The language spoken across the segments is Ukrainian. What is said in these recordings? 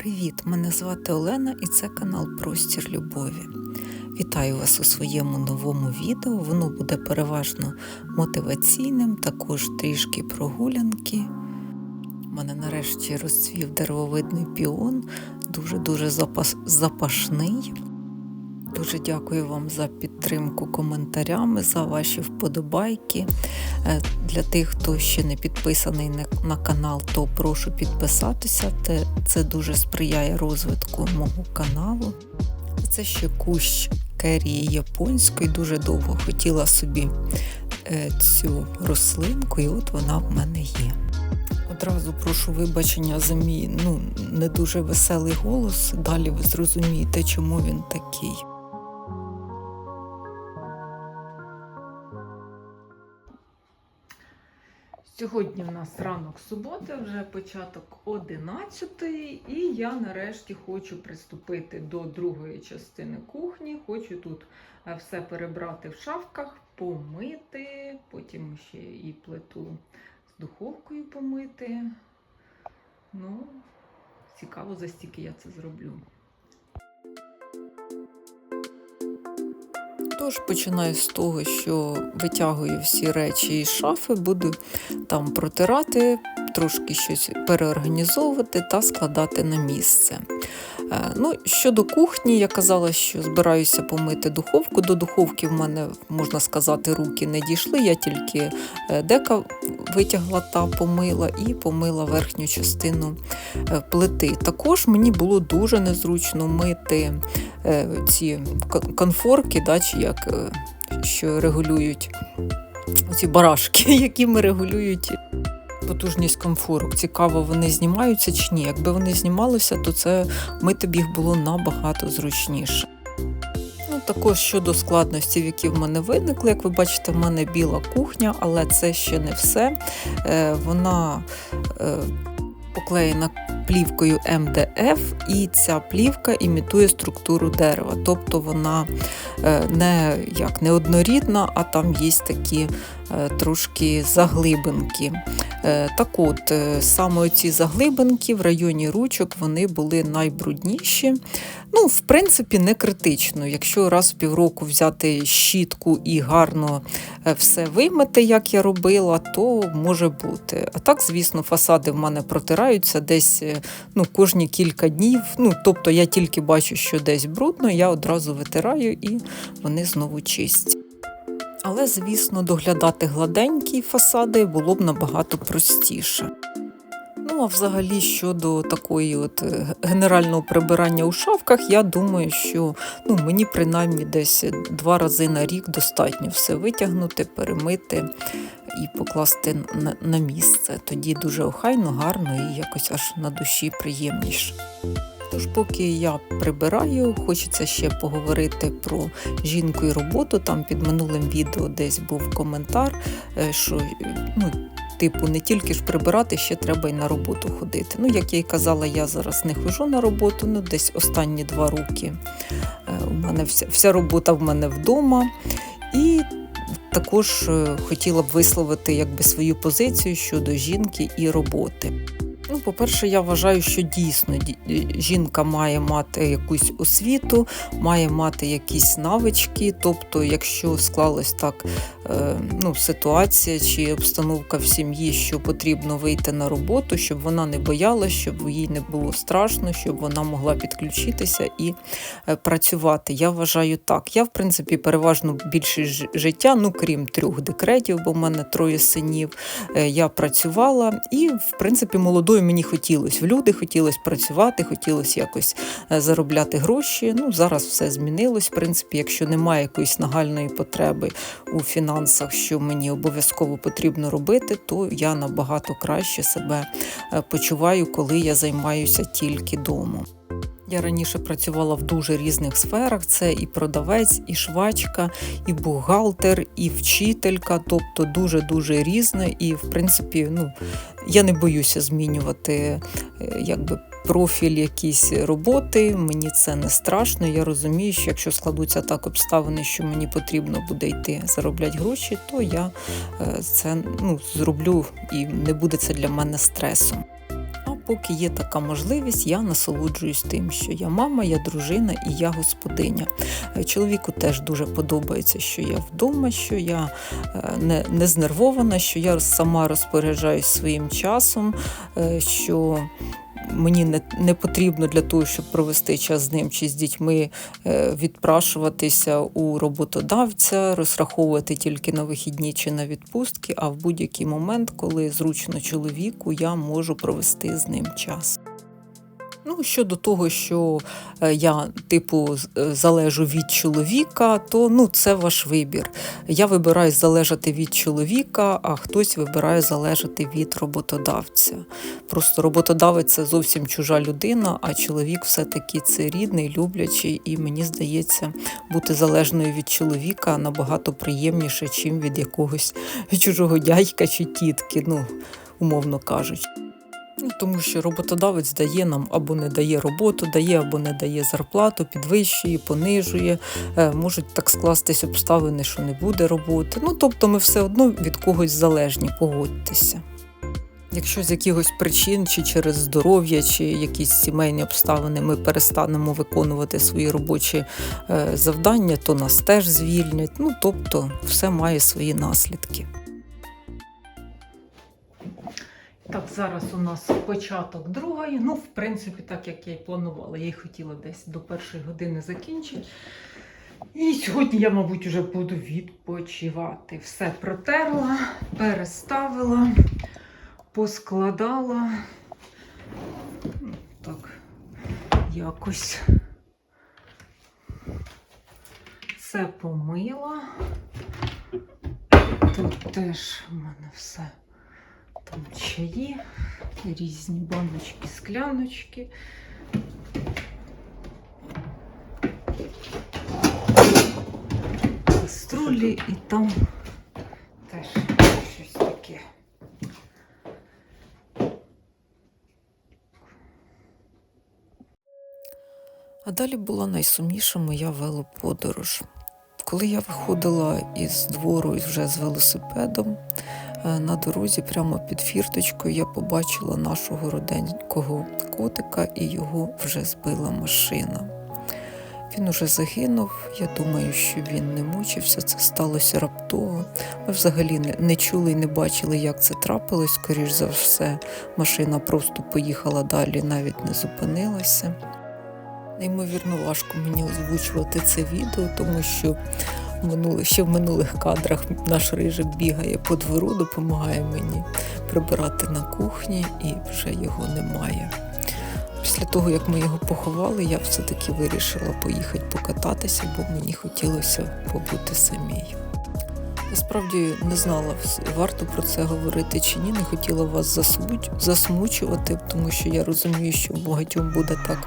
Привіт! Мене звати Олена і це канал Простір Любові. Вітаю вас у своєму новому відео. Воно буде переважно мотиваційним, також трішки прогулянки. У мене нарешті розцвів деревовидний піон, дуже-дуже запашний. Дуже дякую вам за підтримку коментарями, за ваші вподобайки. Е, Для тих, хто ще не підписаний на- на канал, то прошу підписатися. Це дуже сприяє розвитку мого каналу. Це ще кущ керії японської. Дуже довго хотіла собі е, цю рослинку, і от вона в мене є. Одразу прошу вибачення за мій ну, не дуже веселий голос. Далі ви зрозумієте, чому він такий. Сьогодні в нас ранок суботи, вже початок 11 і я нарешті хочу приступити до другої частини кухні. Хочу тут е, все перебрати в шафках, помити, потім ще і плиту з духовкою помити. Ну, цікаво, за стільки я це зроблю. Тож починаю з того, що витягую всі речі із шафи, буду там протирати, трошки щось переорганізовувати та складати на місце. Е, Ну, щодо кухні, я казала, що збираюся помити духовку. До духовки в мене, можна сказати, руки не дійшли. Я тільки е, дека витягла та помила і помила верхню частину е, плити. Також мені було дуже незручно мити ці конфорки, да, чи як, що регулюють ці барашки, якими регулюють потужність комфорок. Цікаво, вони знімаються чи ні. Якби вони знімалися, то це мити б їх було набагато зручніше. Ну, також щодо складностей, які в мене виникли, як ви бачите, в мене біла кухня, але це ще не все. Е, вона е, поклеєна плівкою МДФ, і ця плівка імітує структуру дерева. Тобто вона е, не як не однорідна, а там є такі е, трошки заглибинки. Е, Так от, саме ці заглибинки в районі ручок вони були найбрудніші. Ну, в принципі, не критично. Якщо раз в півроку взяти щітку і гарно е, все вимити, як я робила, то може бути. А так, звісно, фасади в мене протираються десь е, ну, кожні кілька днів. Ну, тобто я тільки бачу, що десь брудно, я одразу витираю і вони знову чисті. Але, звісно, доглядати гладенькі фасади було б набагато простіше. Ну, а взагалі, щодо такої от е, генерального прибирання у шафках, я думаю, що ну, мені принаймні десь два рази на рік достатньо все витягнути, перемити і покласти на, місце. Тоді дуже охайно, гарно і якось аж на душі приємніше. Тож, поки я прибираю, хочеться ще поговорити про жінку і роботу. Там під минулим відео десь був коментар, е, що ну, типу, не тільки ж прибирати, ще треба й на роботу ходити. Ну, як я й казала, я зараз не хожу на роботу, ну десь останні два роки. Е, У мене вся, вся робота в мене вдома. І також е, хотіла б висловити якби, свою позицію щодо жінки і роботи. По-перше, я вважаю, що дійсно жінка має мати якусь освіту, має мати якісь навички. Тобто, якщо склалась так е, ну, ситуація чи обстановка в сім'ї, що потрібно вийти на роботу, щоб вона не боялась, щоб їй не було страшно, щоб вона могла підключитися і е, працювати. Я вважаю так. Я, в принципі, переважно більшість життя, ну крім трьох декретів, бо в мене троє синів. е, Я працювала і, в принципі, молодою мені хотілося в люди, хотілося працювати, хотілося якось е, заробляти гроші. Ну, зараз все змінилось. В принципі, якщо немає якоїсь нагальної потреби у фінансах, що мені обов'язково потрібно робити, то я набагато краще себе е, почуваю, коли я займаюся тільки домом. Я раніше працювала в дуже різних сферах: це і продавець, і швачка, і бухгалтер, і вчителька, тобто дуже-дуже різне. І, в принципі, ну, я не боюся змінювати е, якби. Профіль якісь роботи, мені це не страшно. Я розумію, що якщо складуться так обставини, що мені потрібно буде йти заробляти гроші, то я е, це ну, зроблю і не буде це для мене стресом. Поки є така можливість, я насолоджуюсь тим, що я мама, я дружина і я господиня. Е, Чоловіку теж дуже подобається, що я вдома, що я е, не, не знервована, що я сама розпоряджаюсь своїм часом, е, що мені не, не потрібно для того, щоб провести час з ним чи з дітьми, е, відпрашуватися у роботодавця, розраховувати тільки на вихідні чи на відпустки, а в будь-який момент, коли зручно чоловіку, я можу провести з ним час. Ну, щодо того, що е, я, типу, е, залежу від чоловіка, то ну, це ваш вибір. Я вибираю залежати від чоловіка, а хтось вибирає залежати від роботодавця. Просто роботодавець це зовсім чужа людина, а чоловік все-таки це рідний, люблячий, і мені здається, бути залежною від чоловіка набагато приємніше, чим від якогось чужого дядька чи тітки, ну, умовно кажучи. Ну, тому що роботодавець дає нам або не дає роботу, дає або не дає зарплату, підвищує, понижує. Е, Можуть так скластись обставини, що не буде роботи. Ну тобто, ми все одно від когось залежні, погодьтеся. Якщо з якихось причин, чи через здоров'я, чи якісь сімейні обставини ми перестанемо виконувати свої робочі е, завдання, то нас теж звільнять. Ну тобто, все має свої наслідки. Так, зараз у нас початок другої. Ну, в принципі, так як я і планувала. Я й хотіла десь до першої години закінчити. І сьогодні я, мабуть, вже буду відпочивати. Все протерла, переставила, поскладала. Так, якось все помила. Тут теж в мене все. Там чаї, різні баночки, скляночки. Каструлі і там теж щось таке. А далі була найсумніша моя велоподорож. Коли я виходила із двору вже з велосипедом, на дорозі прямо під фірточкою я побачила нашого роденького котика і його вже збила машина. Він уже загинув. Я думаю, що він не мучився. Це сталося раптово. Ми взагалі не, не чули і не бачили, як це трапилось. Скоріш за все, машина просто поїхала далі, навіть не зупинилася. Неймовірно важко мені озвучувати це відео, тому що в минулих, ще в минулих кадрах наш рижик бігає по двору, допомагає мені прибирати на кухні, і вже його немає. Після того, як ми його поховали, я все-таки вирішила поїхати покататися, бо мені хотілося побути самій. Насправді не знала, варто про це говорити чи ні. Не хотіла вас засмуч- засмучувати, тому що я розумію, що багатьом буде так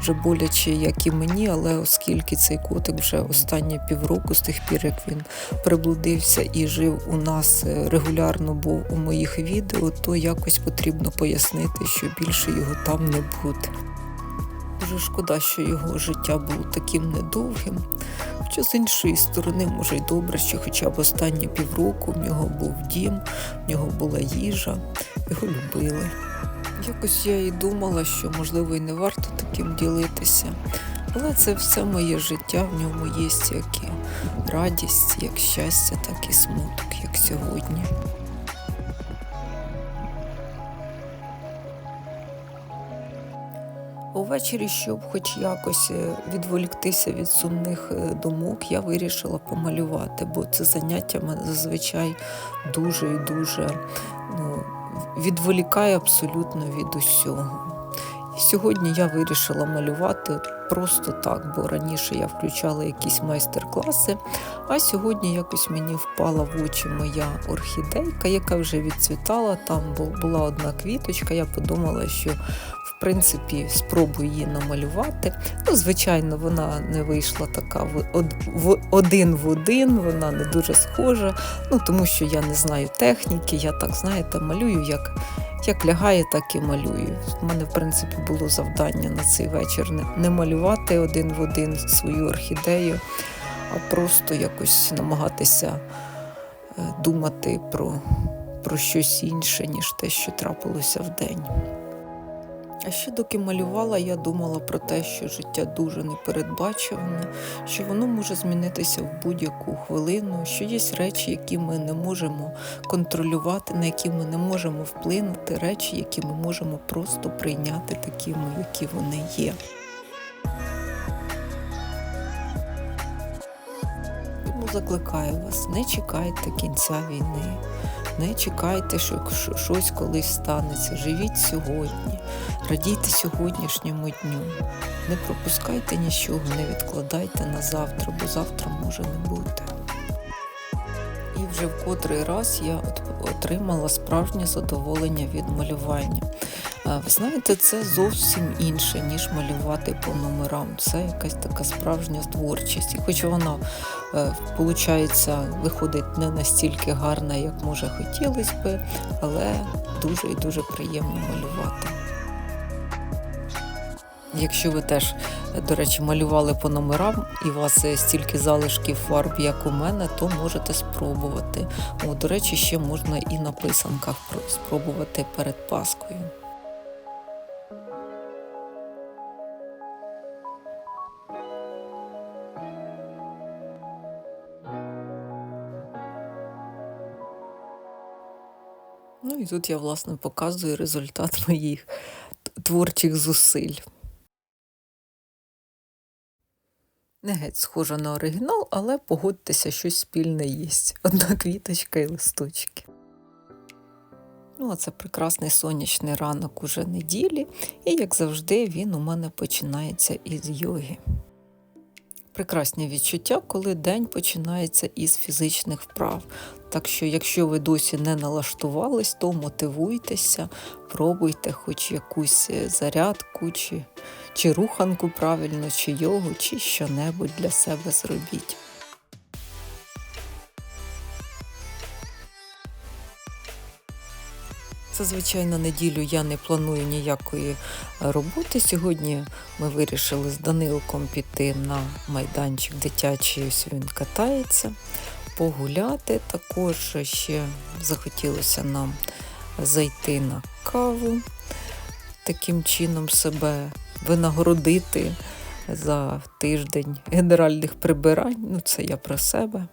вже боляче, як і мені, але оскільки цей котик вже останні півроку, з тих пір, як він приблудився і жив у нас е, регулярно був у моїх відео, то якось потрібно пояснити, що більше його там не буде. Дуже шкода, що його життя було таким недовгим. Хоча з іншої сторони, може й добре, що хоча б останні півроку в нього був дім, в нього була їжа, його любили. Якось я і думала, що можливо і не варто таким ділитися. Але це все моє життя, в ньому є як і радість, як щастя, так і смуток, як сьогодні. Увечері, щоб хоч якось е, відволіктися від сумних е, думок, я вирішила помалювати, бо це заняття мене зазвичай дуже і дуже ну, відволікає абсолютно від усього. Сьогодні я вирішила малювати просто так, бо раніше я включала якісь майстер-класи, а сьогодні якось мені впала в очі моя орхідейка, яка вже відцвітала. Там бу- була одна квіточка. Я подумала, що в принципі спробую її намалювати. Ну, звичайно, вона не вийшла така в один в один, вона не дуже схожа. Ну тому що я не знаю техніки, я так знаєте, малюю як. Як лягає, так і малюю. У мене, в принципі, було завдання на цей вечір не, малювати один в один свою орхідею, а просто якось намагатися е, думати про, про щось інше, ніж те, що трапилося в день. А ще доки малювала, я думала про те, що життя дуже непередбачуване, що воно може змінитися в будь-яку хвилину, що є речі, які ми не можемо контролювати, на які ми не можемо вплинути, речі, які ми можемо просто прийняти такими, які вони є. Тому закликаю вас, не чекайте кінця війни, не чекайте, що що щось колись станеться. Живіть сьогодні, радійте сьогоднішньому дню. Не пропускайте нічого, не відкладайте на завтра, бо завтра може не бути. І вже в котрий раз я отримала справжнє задоволення від малювання. Е, Ви знаєте, це зовсім інше, ніж малювати по номерам. Це якась така справжня творчість. І хоч вона, виходить, виходить не настільки гарна, як може хотілося би, але дуже і дуже приємно малювати. Якщо ви теж, е, до речі, малювали по номерам і у вас е, стільки залишків фарб, як у мене, то можете спробувати. О, до речі, ще можна і на писанках спробувати перед Паскою. Тут я, власне, показую результат моїх творчих зусиль. Не геть схожа на оригінал, але погодьтеся, щось спільне є. Одна квіточка і листочки. Ну, а це прекрасний сонячний ранок уже неділі, і, як завжди, він у мене починається із йоги. Прекрасні відчуття, коли день починається із фізичних вправ. Так що, якщо ви досі не налаштувались, то мотивуйтеся, пробуйте хоч якусь е, зарядку, чи, чи руханку правильно, чи йогу, чи що-небудь для себе зробіть. Зазвичай на неділю я не планую ніякої е, роботи. Сьогодні ми вирішили з Данилком піти на майданчик дитячий, ось він катається, погуляти. Також ще захотілося нам зайти на каву, таким чином себе винагородити за тиждень генеральних прибирань. Ну, це я про себе.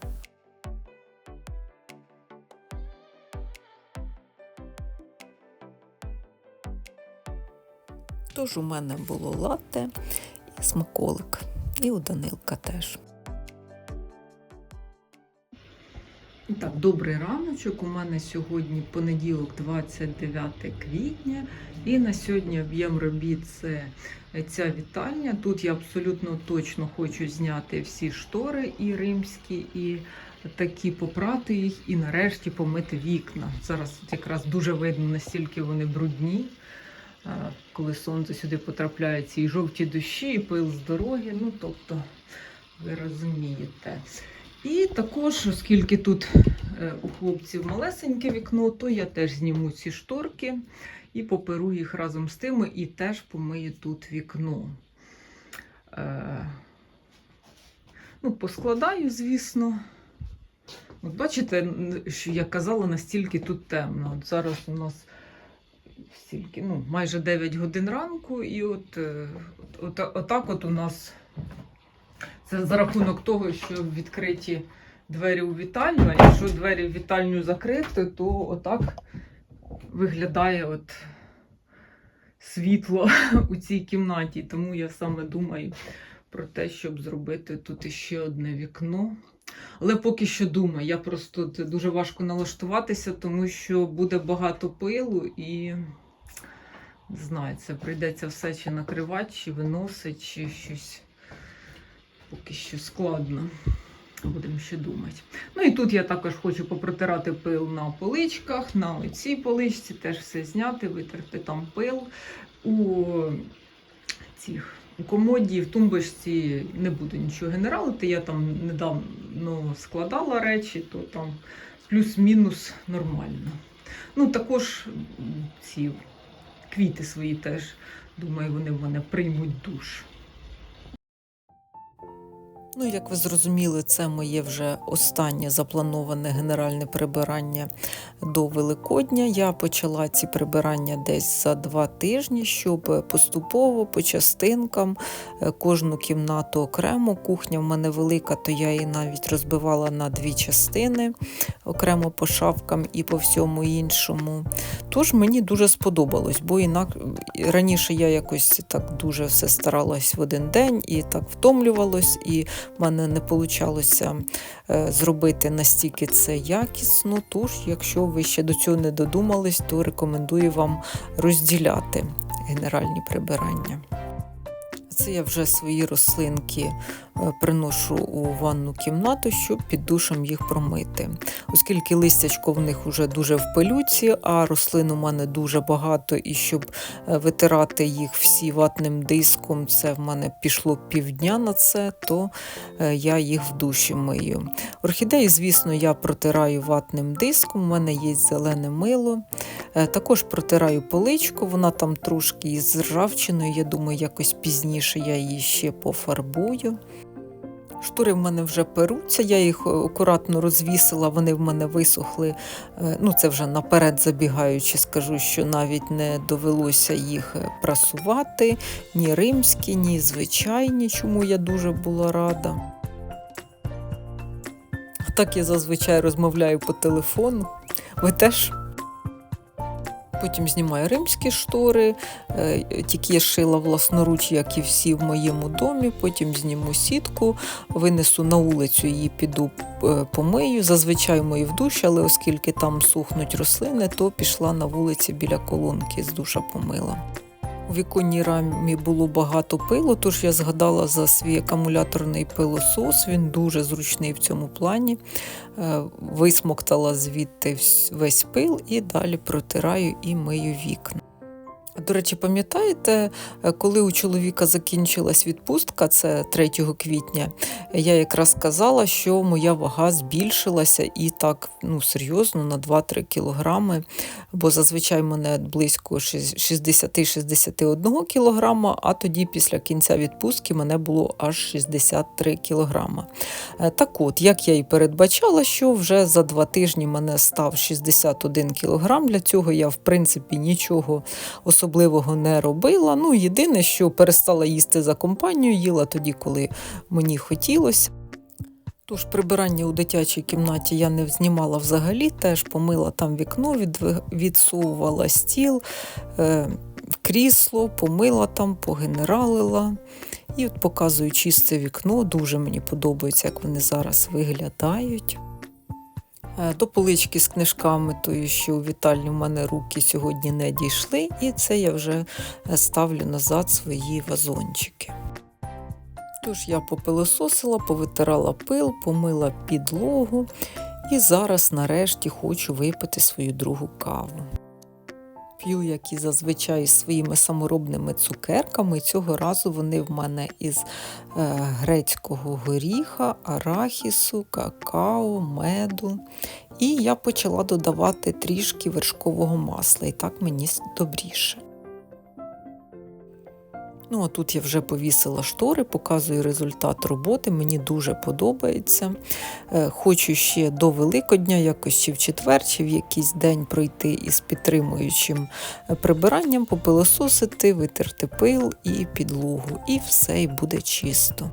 Тож у мене було латте і смаколик, і у Данилка теж. Так, добрий раночок. У мене сьогодні понеділок, 29 квітня, і на сьогодні об'єм робіт це ця вітальня. Тут я абсолютно точно хочу зняти всі штори і римські, і такі попрати їх, і нарешті помити вікна. Зараз якраз дуже видно, настільки вони брудні. Коли сонце сюди потрапляє, ці жовті дощі, і пил з дороги. Ну, тобто, ви розумієте. І також, оскільки тут е, у хлопців малесеньке вікно, то я теж зніму ці шторки і поперу їх разом з тими, і теж помию тут вікно. Е, ну, поскладаю, звісно. От бачите, що я казала, настільки тут темно. От зараз у нас стільки, ну, майже 9 годин ранку, і от, е, от, от, отак от у нас це за рахунок того, що відкриті двері у вітальню, а якщо двері в вітальню закриті, то отак виглядає от світло у цій кімнаті. Тому я саме думаю про те, щоб зробити тут іще одне вікно. Але поки що думаю, я просто дуже важко налаштуватися, тому що буде багато пилу і не знаю, це прийдеться все чи накривати, чи виносити, чи щось поки що складно. Будемо ще думати. Ну і тут я також хочу попротирати пил на поличках, на цій поличці теж все зняти, витерти там пил. У цих у комоді, в тумбочці не буду нічого генералити. Я там недавно складала речі, то там плюс-мінус нормально. Ну, також ці квіти свої теж, думаю, вони в мене приймуть душ. Ну, як ви зрозуміли, це моє вже останнє заплановане генеральне прибирання до Великодня. Я почала ці прибирання десь за два тижні, щоб поступово по частинкам е, кожну кімнату окремо. Кухня в мене велика, то я її навіть розбивала на дві частини, окремо по шафкам і по всьому іншому. Тож мені дуже сподобалось, бо інак раніше я якось так дуже все старалась в один день і так втомлювалось. і в мене не вийшло зробити настільки це якісно. Тож, якщо ви ще до цього не додумались, то рекомендую вам розділяти генеральні прибирання. Це я вже свої рослинки е, приношу у ванну кімнату, щоб під душем їх промити. Оскільки листячко в них вже дуже в пилюці, а рослин у мене дуже багато, і щоб е, витирати їх всі ватним диском, це в мене пішло півдня на це, то е, я їх в душі мию. Орхідеї, звісно, я протираю ватним диском, у мене є зелене мило. Також протираю поличку, вона там трошки із ржавчиною, я думаю, якось пізніше я її ще пофарбую. Штори в мене вже перуться, я їх е, акуратно розвісила, вони в мене висохли. Е, Ну, це вже наперед забігаючи, скажу, що навіть не довелося їх е, прасувати, ні римські, ні звичайні, чому я дуже була рада. Так я зазвичай розмовляю по телефону. Ви теж? Потім знімаю римські штори, е, тільки я шила власноруч, як і всі в моєму домі. Потім зніму сітку, винесу на вулицю, її піду е, помию. Зазвичай мою в душі, але оскільки там сухнуть рослини, то пішла на вулиці біля колонки з душа помила. У віконній рамі було багато пилу, тож я згадала за свій акумуляторний пилосос. Він дуже зручний в цьому плані. Е, Висмоктала звідти весь пил і далі протираю і мию вікна. До речі, пам'ятаєте, е, коли у чоловіка закінчилась відпустка, це 3 квітня, я якраз сказала, що моя вага збільшилася і так ну, серйозно на 2-3 кілограми, бо зазвичай мене близько 60-61 кілограма, а тоді після кінця відпустки мене було аж 63 кілограма. Е, Так от, як я і передбачала, що вже за два тижні мене став 61 кілограм. Для цього я, в принципі, нічого особливого не робила. Ну, єдине, що перестала їсти за компанію, їла тоді, коли мені хотілося. Тож прибирання у дитячій кімнаті я не знімала взагалі, теж помила там вікно, відсовувала стіл, е, крісло, помила там, погенералила. І от показую чисте вікно. Дуже мені подобається, як вони зараз виглядають. Е, До полички з книжками, тою, що у вітальні в мене руки сьогодні не дійшли, і це я вже е, ставлю назад свої вазончики. Тож я попилососила, повитирала пил, помила підлогу і зараз нарешті хочу випити свою другу каву. П'ю, як і зазвичай, своїми саморобними цукерками. Цього разу вони в мене із е, грецького горіха, арахісу, какао, меду. І я почала додавати трішки вершкового масла, і так мені добріше. Ну, а тут я вже повісила штори, показую результат роботи. Мені дуже подобається. Е, Хочу ще до Великодня, якось чи в четвер, чи в якийсь день пройти із підтримуючим е, прибиранням, попилососити, витерти пил і підлогу, і все і буде чисто.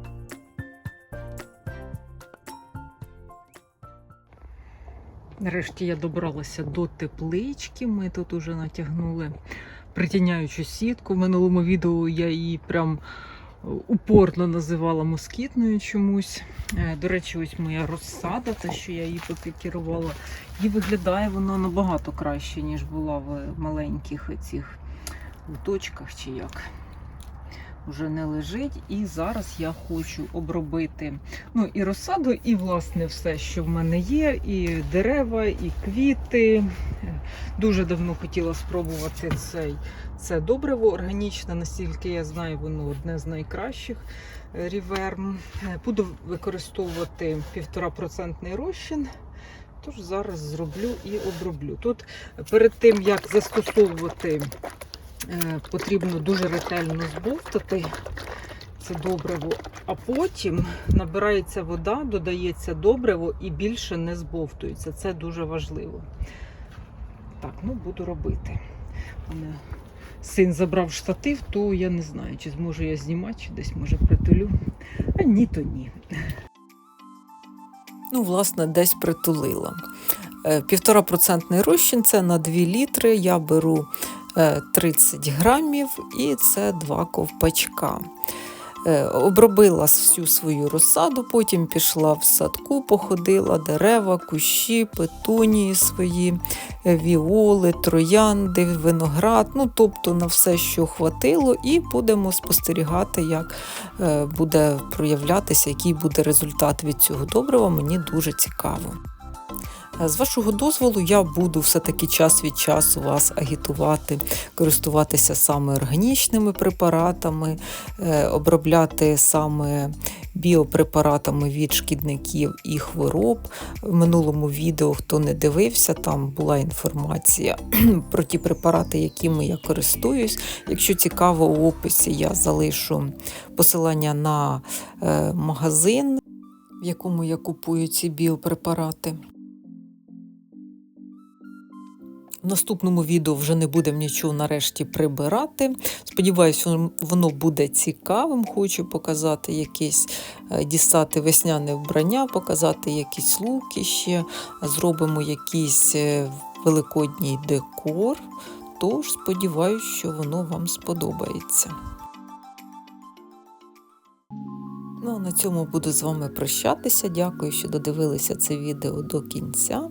Нарешті я добралася до теплички. Ми тут уже натягнули притіняючу сітку. В минулому відео я її прям е, упорно називала москітною чомусь. Е, До речі, ось моя розсада, те, що я її попікірувала, і виглядає вона набагато краще, ніж була в маленьких цих уточках. чи як. Вже не лежить, і зараз я хочу обробити ну і розсаду, і власне все, що в мене є, і дерева, і квіти. Дуже давно хотіла спробувати цей це добриво органічне, настільки я знаю, воно одне з найкращих е, ріверм. Е, Буду використовувати 1,5% розчин. Тож зараз зроблю і оброблю. Тут перед тим як застосовувати, потрібно дуже ретельно збовтати це добриво А потім набирається вода, додається добриво і більше не збовтується. Це дуже важливо. Так, ну буду робити. Мене син забрав штатив, то я не знаю, чи зможу я знімати, чи десь може притулю. А ні, то ні. Ну, власне, десь притулила. Е, Півторапроцентний розчин це на 2 літри. Я беру е, 30 грамів і це 2 ковпачка. Е, Обробила всю свою розсаду, потім пішла в садку, походила дерева, кущі, петунії свої, е, віоли, троянди, виноград, ну тобто на все, що хватило, і будемо спостерігати, як е, буде проявлятися, який буде результат від цього добрива. Мені дуже цікаво. З вашого дозволу, я буду все-таки час від часу вас агітувати, користуватися саме органічними препаратами, е, обробляти саме біопрепаратами від шкідників і хвороб. В минулому відео, хто не дивився, там була інформація про ті препарати, якими я користуюсь. Якщо цікаво, у описі я залишу посилання на е, магазин, в якому я купую ці біопрепарати. В наступному відео вже не будемо нічого нарешті прибирати. Сподіваюсь, воно- буде цікавим. Хочу показати якесь, е, дістати весняне вбрання, показати якісь луки ще, зробимо якийсь е, великодній декор. Тож сподіваюся, що воно вам сподобається. Ну, а на цьому буду з вами прощатися. Дякую, що додивилися це відео до кінця.